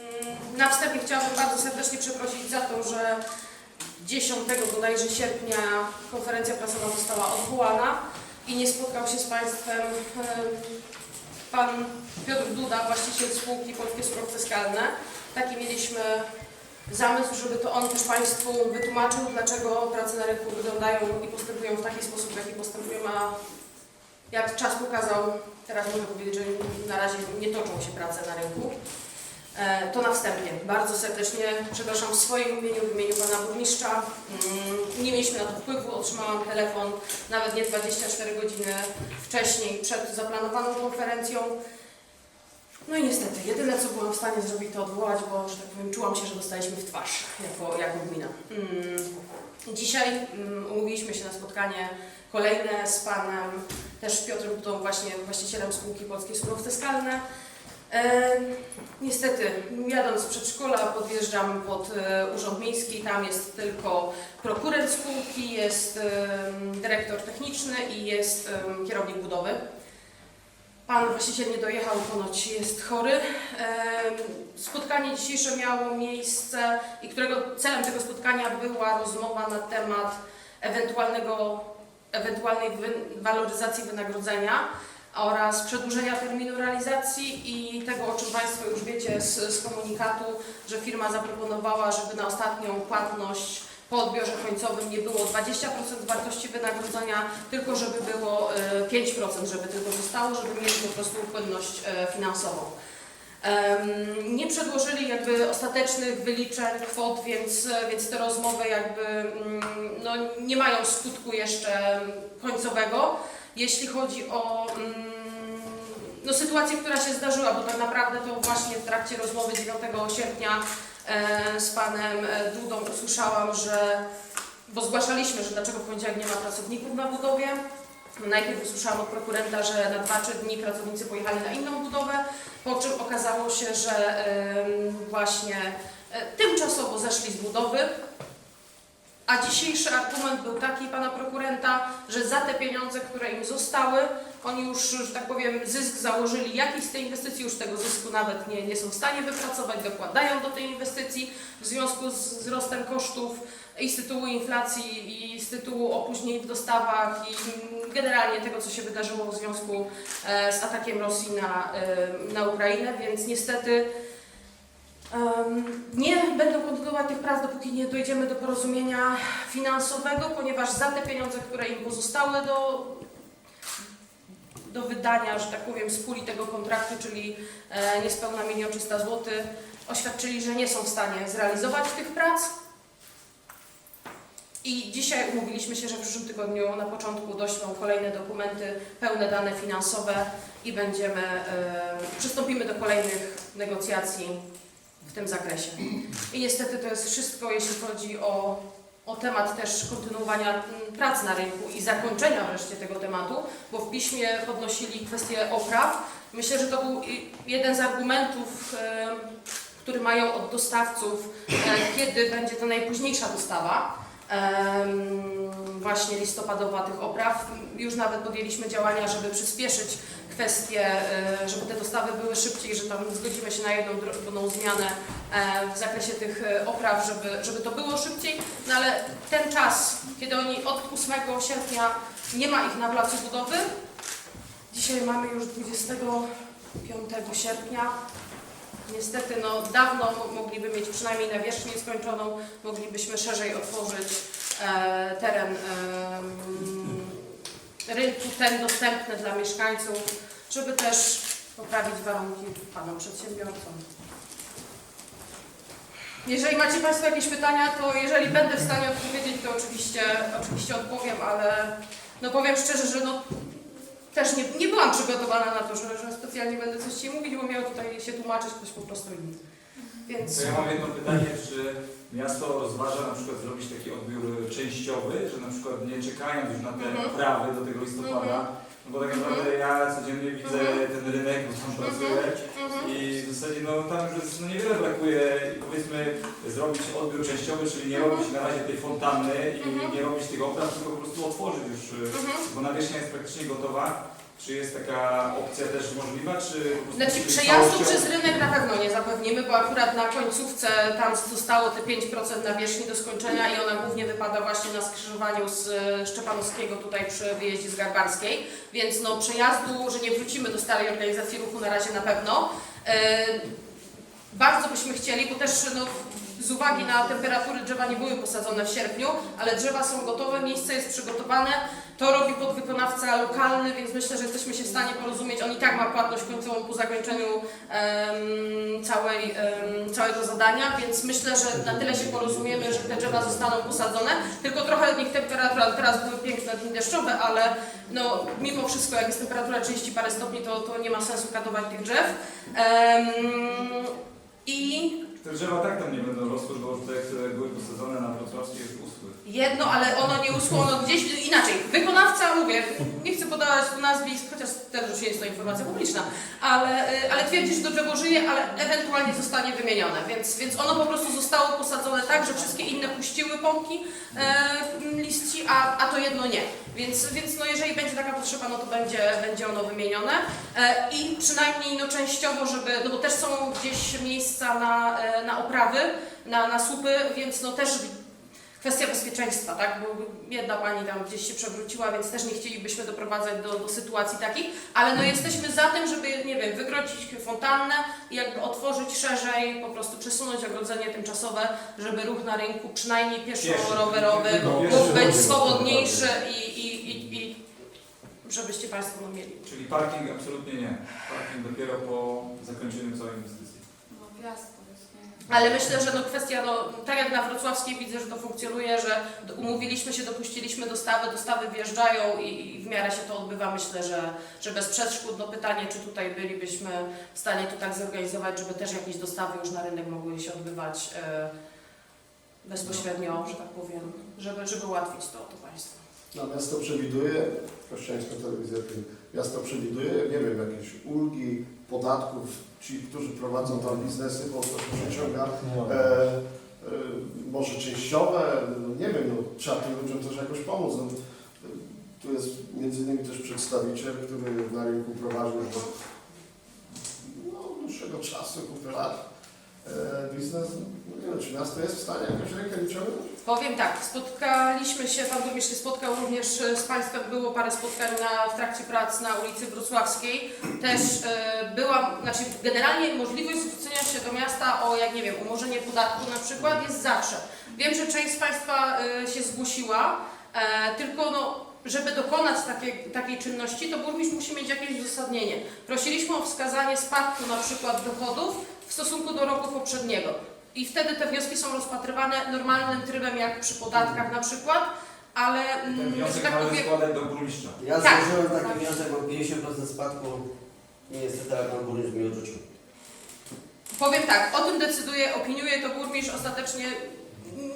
Mm, Na wstępie chciałabym bardzo serdecznie przeprosić za to, że 10 bodajże sierpnia konferencja prasowa została odwołana i nie spotkał się z Państwem em, Pan Piotr Duda, właściciel spółki Polskie Surowce Skalne. Taki mieliśmy zamysł, żeby to on też Państwu wytłumaczył, dlaczego prace na rynku wyglądają i postępują w taki sposób, w jaki postępują, a jak czas pokazał, teraz mogę powiedzieć, że na razie nie toczą się prace na rynku. E, To na wstępie. Bardzo serdecznie przepraszam w swoim imieniu, w imieniu Pana Burmistrza. Mm, Nie mieliśmy na to wpływu, otrzymałam telefon nawet nie 24 godziny wcześniej, przed zaplanowaną konferencją. No i niestety, jedyne co byłam w stanie zrobić to odwołać, bo że tak powiem czułam się, że dostaliśmy w twarz jako, jako gmina. Mm, Dzisiaj mm, umówiliśmy się na spotkanie kolejne z Panem, też Piotrem Budą, właśnie właścicielem spółki Polskie Surowce Skalne. E, niestety, jadąc z przedszkola podjeżdżam pod e, Urząd Miejski, tam jest tylko prokurent spółki, jest dyrektor techniczny i jest kierownik budowy. Pan właściciel nie dojechał, ponoć jest chory. Spotkanie dzisiejsze miało miejsce i którego celem tego spotkania była rozmowa na temat ewentualnego, ewentualnej waloryzacji wynagrodzenia oraz przedłużenia terminu realizacji i tego, o czym Państwo już wiecie z, z komunikatu, że firma zaproponowała, żeby na ostatnią płatność po odbiorze końcowym nie było 20% wartości wynagrodzenia, tylko żeby było e, 5%, żeby tylko zostało, żeby mieli po prostu płynność e, finansową. Nie przedłożyli jakby ostatecznych wyliczeń kwot, więc, więc te rozmowy jakby mm, no, nie mają skutku jeszcze końcowego. Jeśli chodzi o mm, no, sytuację, która się zdarzyła, bo tak naprawdę to właśnie w trakcie rozmowy 9 sierpnia e, z panem e, Dudą usłyszałam, że, bo zgłaszaliśmy, że dlaczego w poniedziałek nie ma pracowników na budowie. Najpierw usłyszałam od prokurenta, że na 2-3 dni pracownicy pojechali na inną budowę, po czym okazało się, że właśnie e, tymczasowo zeszli z budowy, a dzisiejszy argument był taki pana prokurenta, że za te pieniądze, które im zostały, oni już, że tak powiem, zysk założyli jakiś z tej inwestycji, już tego zysku nawet nie, nie są w stanie wypracować, dokładają do tej inwestycji. W związku z wzrostem kosztów i z tytułu inflacji, i z tytułu opóźnień w dostawach, i generalnie tego, co się wydarzyło w związku e, z atakiem Rosji na, e, na Ukrainę, więc niestety Nie będą kontynuować tych prac, dopóki nie dojdziemy do porozumienia finansowego, ponieważ za te pieniądze, które im pozostały do, do wydania, że tak powiem, z puli tego kontraktu, czyli e, niespełna 1 300 zł, oświadczyli, że nie są w stanie zrealizować tych prac. I dzisiaj umówiliśmy się, że w przyszłym tygodniu na początku doślą kolejne dokumenty, pełne dane finansowe i będziemy, e, przystąpimy do kolejnych negocjacji w tym zakresie. I niestety to jest wszystko, jeśli chodzi o, o temat też kontynuowania prac na rynku i zakończenia wreszcie tego tematu, bo w piśmie podnosili kwestię opraw. Myślę, że to był jeden z argumentów, który mają od dostawców, e, kiedy będzie to najpóźniejsza dostawa. Właśnie listopadowa tych opraw. Już nawet podjęliśmy działania, żeby przyspieszyć kwestie, e, żeby te dostawy były szybciej, że tam zgodzimy się na jedną drobną zmianę e, w zakresie tych e, opraw, żeby, żeby to było szybciej, no ale ten czas, kiedy oni od 8 sierpnia nie ma ich na placu budowy, dzisiaj mamy już 25 sierpnia, niestety no dawno mo- mogliby mieć przynajmniej nawierzchnię skończoną, moglibyśmy szerzej otworzyć e, teren em, rynku, ten dostępny dla mieszkańców, żeby też poprawić warunki panom przedsiębiorcom. Jeżeli macie Państwo jakieś pytania, to jeżeli będę w stanie odpowiedzieć, to oczywiście, oczywiście odpowiem, ale no powiem szczerze, że no też nie, nie byłam przygotowana na to, że, że specjalnie będę coś Ci mówić, bo miał tutaj się tłumaczyć ktoś po prostu inny. Więc To ja mam jedno pytanie, czy miasto rozważa na przykład zrobić taki odbiór częściowy, że na przykład nie czekając już na te Mhm. prawy do tego listopada, no bo tak naprawdę ja codziennie widzę Mhm. ten rynek, bo tam pracuję Mhm. i w zasadzie no tam już no niewiele brakuje i powiedzmy zrobić odbiór częściowy, czyli nie Mhm. robić na razie tej fontanny i Mhm. nie robić tych opraw, tylko po prostu otworzyć już, Mhm. bo nawierzchnia jest praktycznie gotowa Czy jest taka opcja też możliwa, czy... po prostu Znaczy czy przejazdu przez rynek na pewno nie zapewnimy, bo akurat na końcówce tam zostało te 5% nawierzchni do skończenia i ona głównie wypada właśnie na skrzyżowaniu z e, Szczepanowskiego tutaj przy wyjeździe z Garbarskiej, więc no przejazdu, że nie wrócimy do starej organizacji ruchu na razie na pewno. E, Bardzo byśmy chcieli, bo też no, z uwagi na temperatury drzewa nie były posadzone w sierpniu, ale drzewa są gotowe, miejsce jest przygotowane, to robi podwykonawca lokalny, więc myślę, że jesteśmy się w stanie porozumieć. On i tak ma płatność końcową po zakończeniu em, całej, em, całego zadania, więc myślę, że na tyle się porozumiemy, że te drzewa zostaną posadzone. Tylko trochę niech temperatura, teraz były piękne dni deszczowe, ale no, mimo wszystko jak jest temperatura 30 parę stopni, to, to nie ma sensu katować tych drzew. Em, I Te drzewa tak tam nie będą rosły, bo te, które były posadzone na Wrocławskiej już uschły. Jedno, ale ono nie uschło, ono gdzieś inaczej. Wykonawca, mówię, nie chcę podawać tu nazwisk, chociaż też już jest to informacja publiczna, ale, y, ale twierdzi, że to drzewo żyje, ale ewentualnie zostanie wymienione, więc, więc ono po prostu zostało posadzone tak, że wszystkie inne puściły pąki e, liści, a, a to jedno nie. Więc, więc no jeżeli będzie taka potrzeba, no to będzie, będzie ono wymienione e, i przynajmniej no częściowo, żeby, no bo też są gdzieś miejsca na, e, na oprawy, na, na słupy, więc no też Kwestia bezpieczeństwa, tak? Bo jedna pani tam gdzieś się przewróciła, więc też nie chcielibyśmy doprowadzać do, do sytuacji takich, ale no jesteśmy za tym, żeby, nie wiem, wygrodzić fontannę i jakby otworzyć szerzej, po prostu przesunąć ogrodzenie tymczasowe, żeby ruch na rynku, przynajmniej pieszo-rowerowy, mógł być swobodniejszy i, i, i, i żebyście Państwo no mieli. Czyli parking absolutnie nie. Parking dopiero po zakończeniu całej inwestycji. No nie. Ale myślę, że no kwestia, no, tak jak na Wrocławskiej widzę, że to funkcjonuje, że umówiliśmy się, dopuściliśmy dostawy, dostawy wjeżdżają i, i w miarę się to odbywa. Myślę, że, że bez przeszkód. No pytanie, czy tutaj bylibyśmy w stanie to tak zorganizować, żeby też jakieś dostawy już na rynek mogły się odbywać e, bezpośrednio, że tak powiem, żeby, żeby ułatwić to, to Państwu. No, miasto przewiduje, Kościańska Telewizja miasto przewiduje, nie wiem, jakieś ulgi, podatków, ci, którzy prowadzą tam biznesy, po prostu przeciąga, e, e, może częściowe, no, nie wiem, no, trzeba tym ludziom też jakoś pomóc. No, tu jest między innymi też przedstawiciel, który na rynku prowadził już od no, dłuższego czasu, kupę lat biznes. No, nie wiem, czy miasto jest w stanie jakoś rękę wyciągnąć? Powiem tak, spotkaliśmy się, Pan Burmistrz się spotkał również e, z Państwem, było parę spotkań na, w trakcie prac na ulicy Wrocławskiej. Też e, była, znaczy generalnie możliwość zwrócenia się do miasta o, jak nie wiem, umorzenie podatku na przykład jest zawsze. Wiem, że część z Państwa e, się zgłosiła, e, tylko no, żeby dokonać takiej, takiej czynności, to burmistrz musi mieć jakieś uzasadnienie. Prosiliśmy o wskazanie spadku na przykład dochodów stosunku do roku poprzedniego. I wtedy te wnioski są rozpatrywane normalnym trybem, jak przy podatkach na przykład, ale Ten mm, że wniosek tak powiem, składać do burmistrza. Ja Tak. złożyłem taki wniosek o 50% spadku i niestety ale pan burmistrz mi odrzucił. powiem tak, o tym decyduje, opiniuje to burmistrz ostatecznie.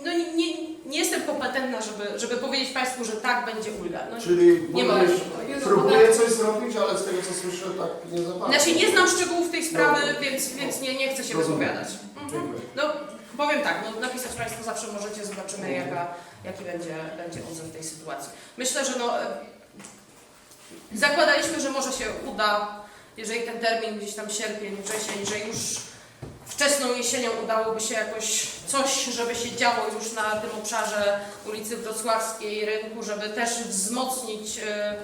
No nie, nie, nie jestem kompetentna, żeby, żeby powiedzieć Państwu, że tak będzie ulga. No, Czyli nie ma. burmistrz próbuje coś zrobić, ale z tego co słyszę, tak nie za bardzo. Znaczy nie znam szczegółów tej sprawy, No. więc, więc nie, nie chcę się Rozumiem. wypowiadać. Mhm. Dziękuję. No powiem tak, no, napisać Państwo zawsze możecie, zobaczymy jaka, jaki będzie, będzie odzew w tej sytuacji. Myślę, że no, e, zakładaliśmy, że może się uda, jeżeli ten termin gdzieś tam sierpień, wrzesień, że już wczesną jesienią udałoby się jakoś coś, żeby się działo już na tym obszarze ulicy Wrocławskiej, rynku, żeby też wzmocnić e,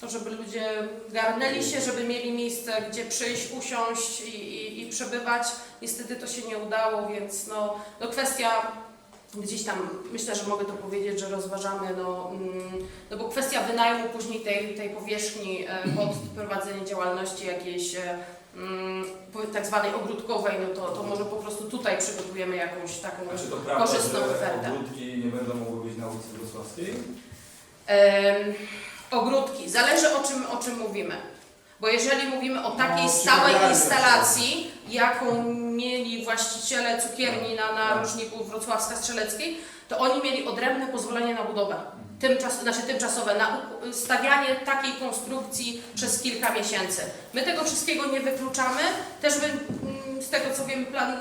to, żeby ludzie garnęli się, żeby mieli miejsce, gdzie przyjść, usiąść i, i, i przebywać. Niestety to się nie udało, więc no, no kwestia gdzieś tam, myślę, że mogę to powiedzieć, że rozważamy, no, mm, no bo kwestia wynajmu później tej, tej powierzchni e, pod prowadzenie działalności jakiejś e, tak zwanej ogródkowej, no to, to może po prostu tutaj przygotujemy jakąś taką A czy to prawda, korzystną że ofertę. ogródki nie będą mogły być na ulicy Wrocławskiej? Em, ogródki. Zależy o czym, o czym mówimy. Bo jeżeli mówimy o takiej No, stałej instalacji, jaką mieli właściciele cukierni na, na Tak. różniku Wrocławska Strzeleckiej, to oni mieli odrębne pozwolenie na budowę. Tymczas, znaczy tymczasowe, na stawianie takiej konstrukcji przez kilka miesięcy. My tego wszystkiego nie wykluczamy. Też by, mm, z tego co wiem, plan,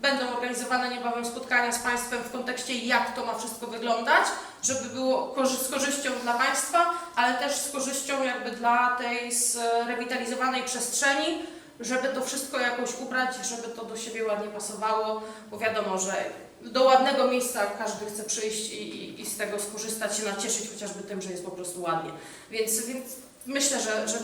będą organizowane niebawem spotkania z Państwem w kontekście jak to ma wszystko wyglądać, żeby było z korzyścią dla Państwa, ale też z korzyścią jakby dla tej zrewitalizowanej przestrzeni, żeby to wszystko jakoś ubrać, żeby to do siebie ładnie pasowało, bo wiadomo, że do ładnego miejsca każdy chce przyjść i, i, i z tego skorzystać, się nacieszyć chociażby tym, że jest po prostu ładnie. Więc, więc myślę, że, że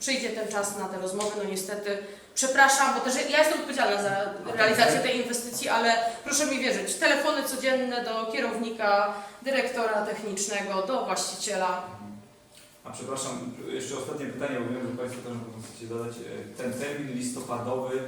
przyjdzie ten czas na te rozmowy. No niestety, przepraszam, bo też ja jestem odpowiedzialna za realizację tej inwestycji, ale proszę mi wierzyć, telefony codzienne do kierownika, dyrektora technicznego, do właściciela. A przepraszam, jeszcze ostatnie pytanie, bo wiem, że Państwo też chcecie dodać. E, Ten termin listopadowy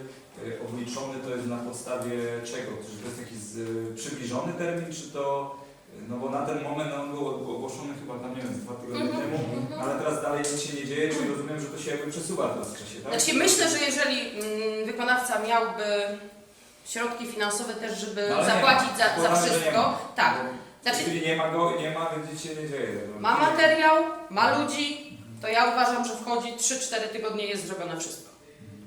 obliczony to jest na podstawie czego? Czy to jest jakiś z, przybliżony termin, czy to... e, No bo na ten moment on był ogłoszony chyba tam, nie wiem, dwa tygodnie Mhm, temu, mhm. ale teraz dalej nic się nie dzieje, czyli rozumiem, że to się jakby przesuwa teraz w czasie, tak? Znaczy myślę, że jeżeli mm, wykonawca miałby środki finansowe też, żeby No, ale nie zapłacić za, za Zakładamy, że nie wszystko, tak. Znaczy Jeżeli nie ma go, nie ma, więc nic się nie dzieje. ma materiał, ma ludzi, to ja uważam, że wchodzi 3-4 tygodnie jest zrobione wszystko.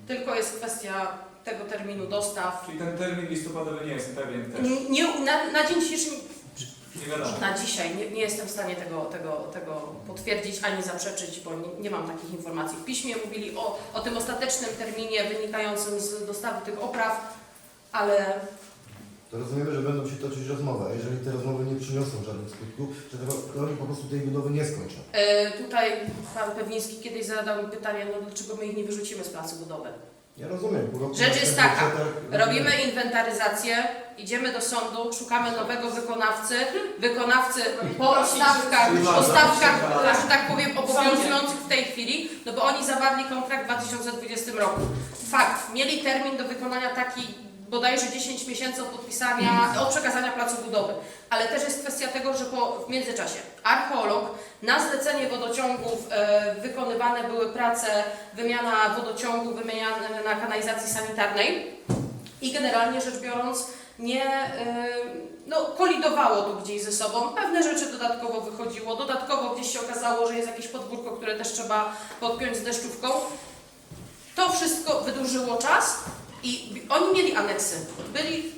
Tylko jest kwestia tego terminu dostaw. Czyli ten termin listopadowy nie jest pewien też. Nie, nie, na, na dzień dzisiejszy, Nie wiadomo. na dzisiaj nie, nie jestem w stanie tego, tego, tego potwierdzić ani zaprzeczyć, bo nie, nie mam takich informacji. W piśmie mówili o, o tym ostatecznym terminie wynikającym z dostawy tych opraw, ale To rozumiemy, że będą się toczyć rozmowy, a jeżeli te rozmowy nie przyniosą żadnych skutków, że to to oni po prostu tej budowy nie skończą. e, tutaj pan Pewniński kiedyś zadał mi pytanie, no dlaczego my ich nie wyrzucimy z placu budowy. Ja rozumiem. pół roku Rzecz na jest taka, budżetach- Robimy inwentaryzację, idziemy do sądu, szukamy nowego wykonawcy. Wykonawcy po stawkach, po stawkach, że tak powiem, obowiązujących w tej chwili, no bo oni zawarli kontrakt w 2020 roku. Fakt, mieli termin do wykonania taki bodajże 10 miesięcy od podpisania, od przekazania placu budowy. Ale też jest kwestia tego, że po, w międzyczasie archeolog na zlecenie wodociągów e, wykonywane były prace, wymiana wodociągu, wymiana na kanalizacji sanitarnej i generalnie rzecz biorąc nie e, no, kolidowało to gdzieś ze sobą. Pewne rzeczy dodatkowo wychodziło, dodatkowo gdzieś się okazało, że jest jakieś podwórko, które też trzeba podpiąć z deszczówką. To wszystko wydłużyło czas i oni mieli aneksy. Byli,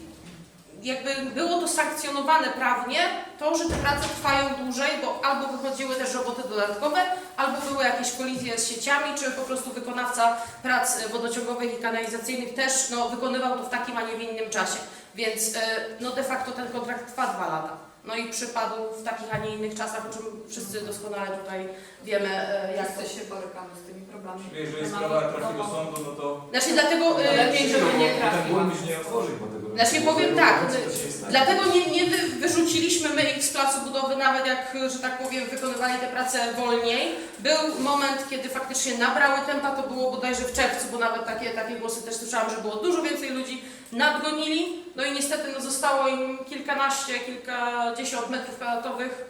jakby było to sankcjonowane prawnie, to, że te prace trwają dłużej, bo albo wychodziły też roboty dodatkowe, albo były jakieś kolizje z sieciami, czy po prostu wykonawca prac wodociągowych i kanalizacyjnych też no, wykonywał to w takim, a nie w innym czasie. Więc e, no, de facto ten kontrakt trwa dwa lata. No i przypadł w takich, a nie innych czasach, o czym wszyscy doskonale tutaj wiemy, e, jak to się borykamy z tymi problemami? Czyli jeżeli My sprawa mamy trafi do sądu, no to... Znaczy dlatego, e, Lepiej, żeby nie trafiła. burmistrz nie otworzy po tego. Znaczy, powiem tak, stanie? dlatego nie, nie wy, wyrzuciliśmy my ich z placu budowy, nawet jak, że tak powiem, wykonywali te prace wolniej. Był moment, kiedy faktycznie nabrały tempa, to było bodajże w czerwcu, bo nawet takie, takie głosy też słyszałam, że było dużo więcej ludzi, nadgonili, no i niestety no, zostało im kilkanaście, kilkadziesiąt metrów kwadratowych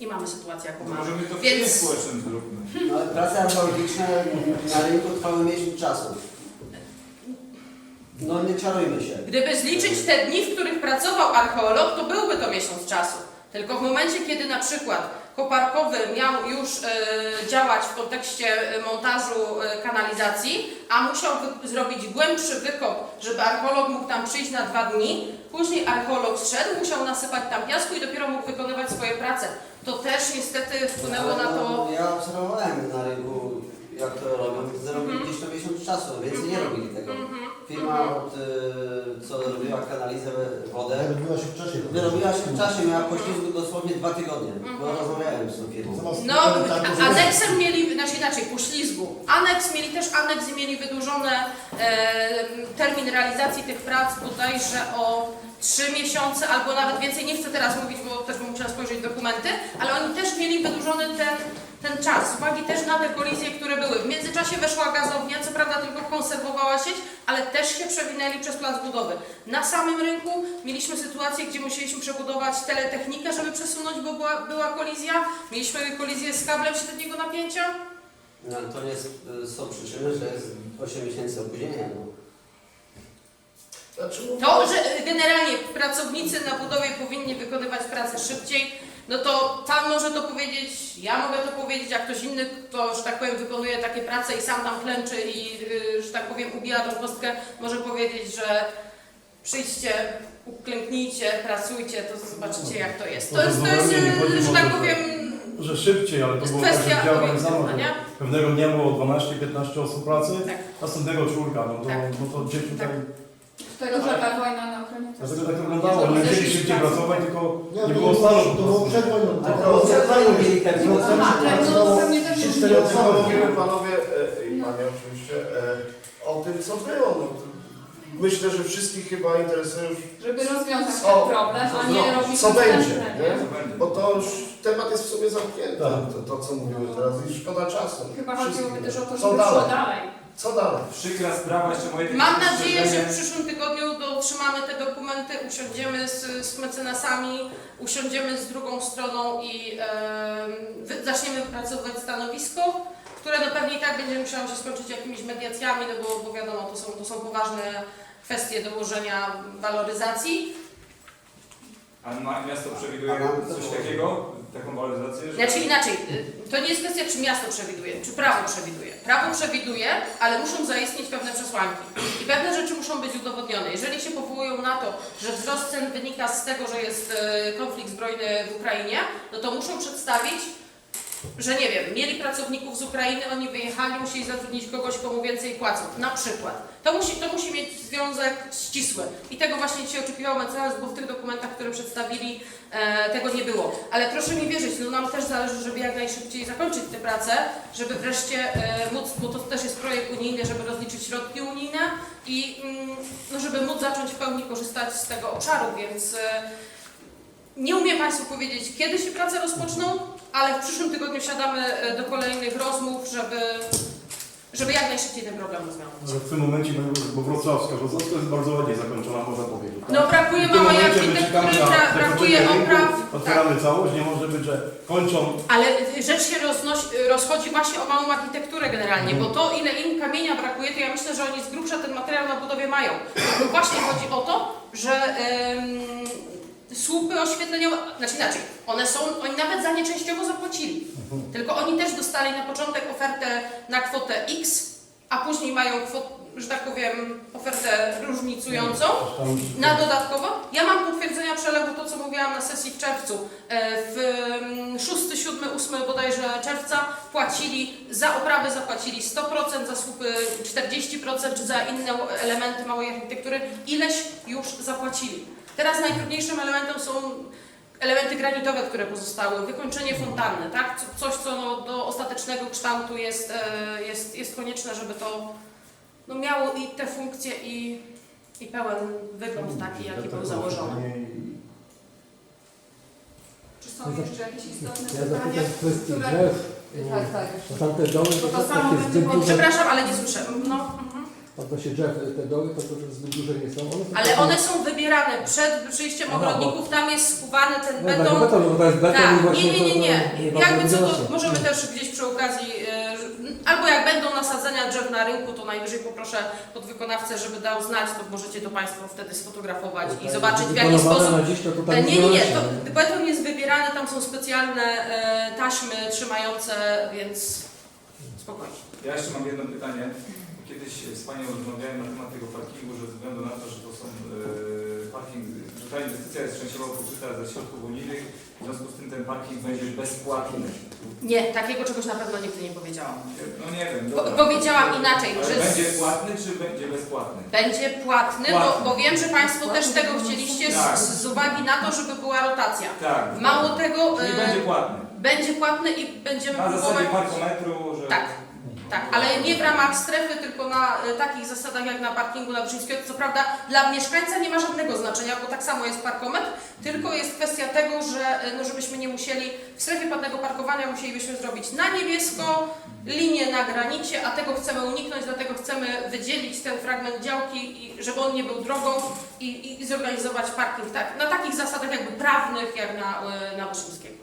i mamy sytuację, jaką To mamy. Możemy to w Więc- społecznym zróbmy. No, ale prace archeologiczne na rynku trwały miesiąc czasu. No nie czarujmy się. Gdyby zliczyć te dni, w których pracował archeolog, to byłby to miesiąc czasu. Tylko w momencie, kiedy na przykład koparkowy miał już e, działać w kontekście e, montażu e, kanalizacji, a musiał zrobić głębszy wykop, żeby archeolog mógł tam przyjść na dwa dni, później archeolog zszedł, musiał nasypać tam piasku i dopiero mógł wykonywać swoje prace. To też niestety wpłynęło na to... Ja obserwowałem na rynku, jak to robią. Mhm. gdzieś to miesiąc czasu, więcej nie robili tego. Mhm. Firma, od, y, co robiła kanalizę, wodę, Wyrobiła się w czasie. wyrobiła się w czasie, miała poślizgu dosłownie dwa tygodnie, bo rozmawiałem z tą firmą. No, tak, a- aneksem mieli, znaczy inaczej, poślizgu. Aneks mieli też aneks i mieli wydłużone e, termin realizacji tych prac bodajże o 3 miesiące albo nawet więcej. Nie chcę teraz mówić, bo też bym musiała spojrzeć w dokumenty, ale oni też mieli wydłużony ten, ten czas. Z uwagi też na te kolizje, które były. W międzyczasie weszła gazownia, co prawda tylko konserwowała sieć, ale też się przewinęli przez plac budowy. Na samym rynku mieliśmy sytuację, gdzie musieliśmy przebudować teletechnikę, żeby przesunąć, bo była, była kolizja. Mieliśmy kolizję z kablem średniego napięcia. No, to nie jest, y, są przyczyny, że jest 8 miesięcy opóźnienia. No. Znaczy, To, że generalnie pracownicy na budowie powinni wykonywać pracę szybciej, no to Pan może to powiedzieć, ja mogę to powiedzieć, a ktoś inny, kto, że tak powiem, wykonuje takie prace i sam tam klęczy i, y, że tak powiem, ubija tą kostkę, może powiedzieć, że przyjdźcie, uklęknijcie, pracujcie, to zobaczycie jak to jest. To jest, to jest y, że tak powiem, że szybciej, ale To to tak, kwestia tak samo. nie? Pewnego dnia było 12-15 osób pracy, Tak. następnego czwórka, no to, Tak. no to gdzieś tutaj... Dlatego, że ta wojna na Ukrainie to Dlatego jest... tak wyglądało, że chcieli szybciej pracować, tylko nie było stanu. To było przed wojną. Ale To było przed wojną mieli termin. To Aha, przed tak, no pewnie też osoby. mówimy panowie e, i panie oczywiście e, o tym, co było. No, to myślę, że wszystkich chyba interesuje już, Żeby rozwiązać Co? ten problem, a nie robić co będzie, następne. nie? Bo to już temat jest w sobie zamknięty, Tak. to, to co mówimy teraz i szkoda czasu. Chyba Wszystkim. chodziłoby też o to, Co żeby szło dalej? dalej. Co dalej? Przykra sprawa, jeszcze moje Mam nadzieję, że w przyszłym tygodniu dotrzymamy te dokumenty, usiądziemy z, z mecenasami, usiądziemy z drugą stroną i em, wy, zaczniemy wypracowywać stanowisko, które no pewnie i tak będzie musiało się skończyć jakimiś mediacjami, no bo, bo wiadomo, to są, to są poważne kwestie dołożenia waloryzacji. A ma, miasto przewiduje coś takiego, taką waloryzację? Że... Znaczy inaczej, y, to nie jest kwestia, czy miasto przewiduje, czy prawo przewiduje. Prawo przewiduje, ale muszą zaistnieć pewne przesłanki. I pewne rzeczy muszą być udowodnione. Jeżeli się powołują na to, że wzrost cen wynika z tego, że jest y, konflikt zbrojny w Ukrainie, no to muszą przedstawić, że nie wiem, mieli pracowników z Ukrainy, oni wyjechali, musieli zatrudnić kogoś, komu więcej płacą, na przykład. To musi, to musi mieć związek ścisły. I tego właśnie dzisiaj oczekiwał mecenas, bo w tych dokumentach, które przedstawili, e, tego nie było. Ale proszę mi wierzyć, no nam też zależy, żeby jak najszybciej zakończyć tę pracę, żeby wreszcie e, móc, bo to też jest projekt unijny, żeby rozliczyć środki unijne i mm, no, żeby móc zacząć w pełni korzystać z tego obszaru, więc e, nie umiem Państwu powiedzieć, kiedy się prace rozpoczną, ale w przyszłym tygodniu siadamy e, do kolejnych rozmów, żeby, żeby jak najszybciej ten problem rozwiązać. Ale w tym momencie, bo wrocławska, wrocławska jest bardzo ładnie zakończona, można powiedzieć. tak? No brakuje W tym małej momencie my architektury, czekamy na bra, brakuje zakończenie rynku, opraw. Tak. Otwieramy całość, nie może być, że kończą Ale rzecz się roznosi, rozchodzi właśnie o małą architekturę generalnie, bo to ile im kamienia brakuje, to ja myślę, że oni z grubsza ten materiał na budowie mają. Tylko właśnie chodzi o to, że em, słupy oświetleniowe, znaczy inaczej, one są, oni nawet za nie częściowo zapłacili. Tylko oni też dostali na początek ofertę na kwotę X, a później mają kwotę, że tak powiem, ofertę różnicującą. tam... Na dodatkowo, ja mam potwierdzenia przelewu, to co mówiłam na sesji w czerwcu. E, W mm, 6, 7, 8 bodajże czerwca płacili, za oprawę zapłacili 100%, za słupy 40%, czy za inne elementy małej architektury. Ileś już zapłacili. Teraz najtrudniejszym elementem są elementy granitowe, które pozostały, wykończenie fontanny, tak? Co- Coś, co no, do ostatecznego kształtu jest, e, jest, jest konieczne, żeby to no, miało i te funkcje, i, i pełen wygląd taki, jaki był założony. Czy są jeszcze jakieś istotne Ja pytania? zapytam w kwestii które- drzew. Tak, tak. Bo to, to to samo będzie. Przepraszam, ale nie słyszę. No. Odnośnie drzew, te doły to, to, to zbyt duże nie są. One są Ale takie- one są wybierane przed przyjściem Aha, bo- ogrodników, tam jest skubany ten No, tak, beton. beton, bo to jest beton i Tak, właśnie nie, nie, nie, nie. to, to, Jakby co, to możemy też gdzieś przy okazji, e, że- albo jak będą nasadzenia drzew na rynku, to najwyżej poproszę podwykonawcę, żeby dał znać, to możecie to Państwo wtedy sfotografować i zobaczyć w jaki wyplanowane sposób. na dziś, to E, tutaj Nie, nie, nie, rośnie. to beton jest wybierany, tam są specjalne e, taśmy trzymające, więc spokojnie. Ja jeszcze mam jedno pytanie. Kiedyś z Panią rozmawiałem na temat tego parkingu, że ze względu na to, że to są e, parking, że ta inwestycja jest częściowo pokryta ze środków unijnych, w związku z tym ten parking będzie bezpłatny. Nie, takiego czegoś na pewno nigdy nie powiedziałam. No nie wiem. Po, dobra. powiedziałam inaczej, Ale że będzie płatny czy będzie bezpłatny? będzie płatny, bo, Płatny. bo wiem, że Państwo też tego chcieliście Tak. z, z uwagi na to, żeby była rotacja. Tak. Mało tego, Czyli e, będzie płatny. będzie płatny i będziemy Na próbować. zasadzie parkometru, że... Tak. Tak, ale nie w ramach strefy, tylko na e, takich zasadach jak na parkingu na Brzyńskiego. Co prawda dla mieszkańca nie ma żadnego znaczenia, bo tak samo jest parkometr, tylko jest kwestia tego, że e, no, żebyśmy nie musieli w strefie płatnego parkowania musielibyśmy zrobić na niebiesko, linię na granicie, a tego chcemy uniknąć, dlatego chcemy wydzielić ten fragment działki, i żeby on nie był drogą i, i, i zorganizować parking tak, na takich zasadach jakby prawnych jak na, e, na Wyszyńskiego.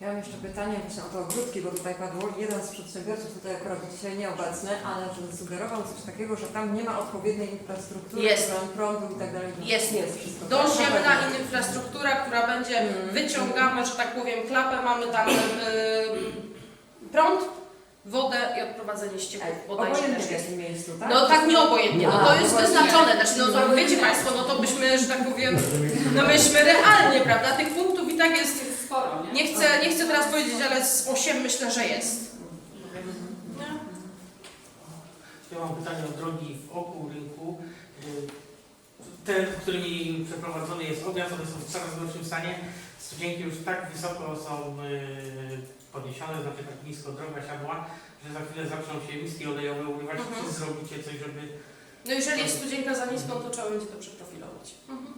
Ja mam jeszcze pytanie właśnie o te ogródki, bo tutaj padło. Jeden z przedsiębiorców, tutaj akurat dzisiaj nieobecny, ale że sugerował coś takiego, że tam nie ma odpowiedniej infrastruktury, Jest. prąd- prądu i tak dalej. Jest. Jest wszystko. Doziemna infrastruktura, która będzie, Mhm. wyciągamy, że tak powiem, klapę, mamy tam y, prąd, wodę i odprowadzenie ścieków bodajże Obojętnie też w jest. jakim miejscu, tak? No tak nieobojętnie, no to A, jest właśnie. wyznaczone, znaczy no to wiecie Państwo, no to byśmy, że tak powiem, no myśmy realnie, prawda, tych punktów i tak jest sporo, nie? Nie chcę, nie chcę teraz powiedzieć, ale z 8 myślę, że jest. Ja mam pytanie o drogi wokół rynku. Y, Te, którymi przeprowadzony jest objazd, one są w coraz gorszym stanie. Studzienki już tak wysoko są y, podniesione, znaczy tak nisko droga siadła, że za chwilę zaczną się miski olejowe urywać. Mhm. Czy zrobicie coś, żeby... No jeżeli jest studzienka za niską, to trzeba będzie to przeprofilować. Mhm.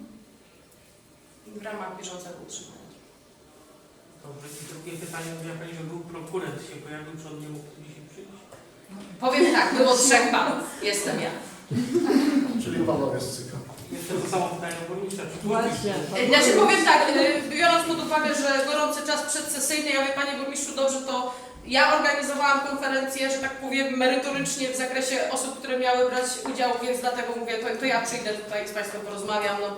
W ramach bieżącego utrzymania. Dobrze. I drugie pytanie, mówiła Pani, że był prokurent się pojawił, czy on nie mógł dzisiaj przyjść? Powiem tak, było trzech panów. Jestem ja. Czyli panowie z cyklu. Jeszcze to samo pytanie o burmistrza. Czy Właśnie. Znaczy powiem tak, e, biorąc pod uwagę, że gorący czas przedsesyjny, ja wie Panie Burmistrzu dobrze, to ja organizowałam konferencję, że tak powiem, merytorycznie w zakresie osób, które miały brać udział, więc dlatego mówię, to, to ja przyjdę tutaj z Państwem porozmawiam, no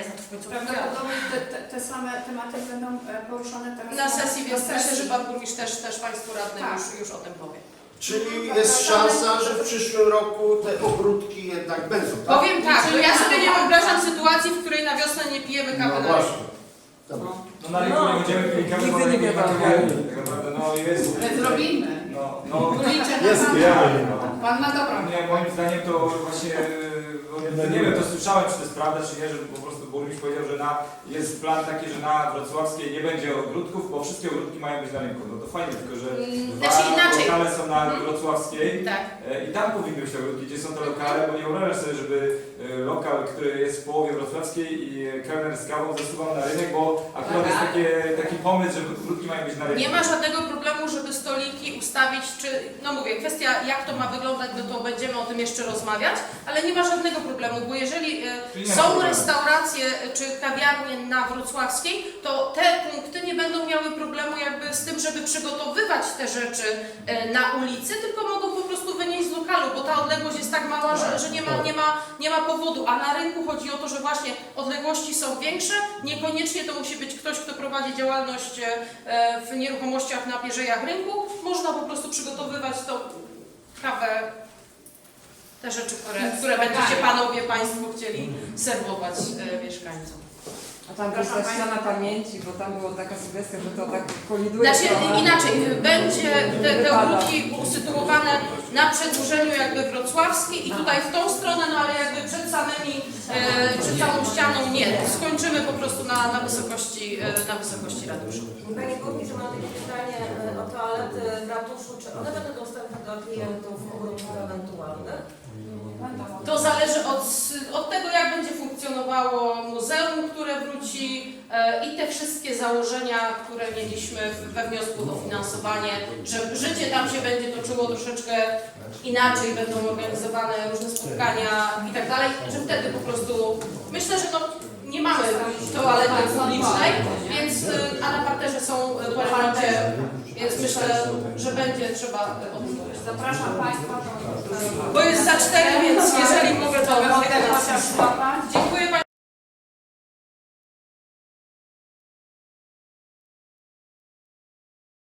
ja za to w końcu. Prawdopodobnie te, te, te same tematy będą e, poruszone teraz Na sesji, więc myślę, że Pan Burmistrz też, też Państwu radnym Tak. już, już o tym powie. Czyli jest szansa, że w przyszłym roku te ogródki jednak będą, tak? Powiem tak, że ja sobie nie wyobrażam sytuacji, w której na wiosnę nie pijemy kawy No na właśnie. Dobra. No na rynku nie będziemy pili kawy, bo nie ma kawiarni. Tak naprawdę, no jest... Ale zrobimy. No, no, Liczę na Jest Pana. realnie. Pan ma dobrą. Nie, moim zdaniem to właśnie, no, nie wiem, to słyszałem, czy to jest prawda, czy nie, że po prostu burmistrz powiedział, że na, jest plan taki, że na Wrocławskiej nie będzie ogródków, bo wszystkie ogródki mają być na rynku. No to fajnie, tylko że Mm, dwa Znaczy inaczej. lokale są na Mhm. Wrocławskiej Tak. e, i tam powinny być te ogródki, gdzie są te lokale, bo nie wyobrażasz sobie, żeby lokal, który jest w połowie Wrocławskiej i kelner z kawą zasuwał na rynek, bo akurat jest takie, taki pomysł, że ogródki mają być na rynku. Nie ma żadnego problemu, żeby stoliki ustawić, czy, no mówię, kwestia jak to ma wyglądać, no to będziemy o tym jeszcze rozmawiać, ale nie ma żadnego problemu, bo jeżeli Czyli nie ma są problemu. restauracje e, czy kawiarnie na Wrocławskiej, to te punkty nie będą miały problemu jakby z tym, żeby przygotowywać te rzeczy e, na ulicy, tylko mogą po prostu wynieść z lokalu, bo ta odległość jest tak mała, że, że nie, ma, nie, ma, nie ma powodu, a na rynku chodzi o to, że właśnie odległości są większe, niekoniecznie to musi być ktoś, kto prowadzi działalność e, w nieruchomościach na pierzejach rynku, można po prostu przygotowywać tą kawę, te rzeczy, które, które będziecie Panowie Państwo chcieli serwować e, mieszkańcom. A tam jest ta ściana pamięci, bo tam była taka sugestia, że to tak koliduje Znaczy trochę. inaczej, będzie te, te Wypada. ogródki usytuowane na przedłużeniu jakby wrocławskiej i tutaj w tą stronę, no ale jakby przed samymi, e, przed całą ścianą nie. Skończymy po prostu na, na wysokości, e, na wysokości ratusza. Panie Burmistrzu, mam takie pytanie e, o toalety w ratuszu. Czy one będą dostępne dla klientów ogródków ewentualnych? To zależy od, od tego, jak będzie funkcjonowało muzeum, które wróci e, i te wszystkie założenia, które mieliśmy we wniosku o dofinansowanie, że życie tam się będzie toczyło troszeczkę inaczej, będą organizowane różne spotkania i tak dalej, że wtedy po prostu myślę, że no, nie mamy toalety publicznej, więc, e, a na parterze są toalety, więc myślę, że będzie trzeba o tym powiedzieć. Zapraszam Państwa do... Bo jest za cztery, więc jeżeli mogę to... Dziękuję Państwu.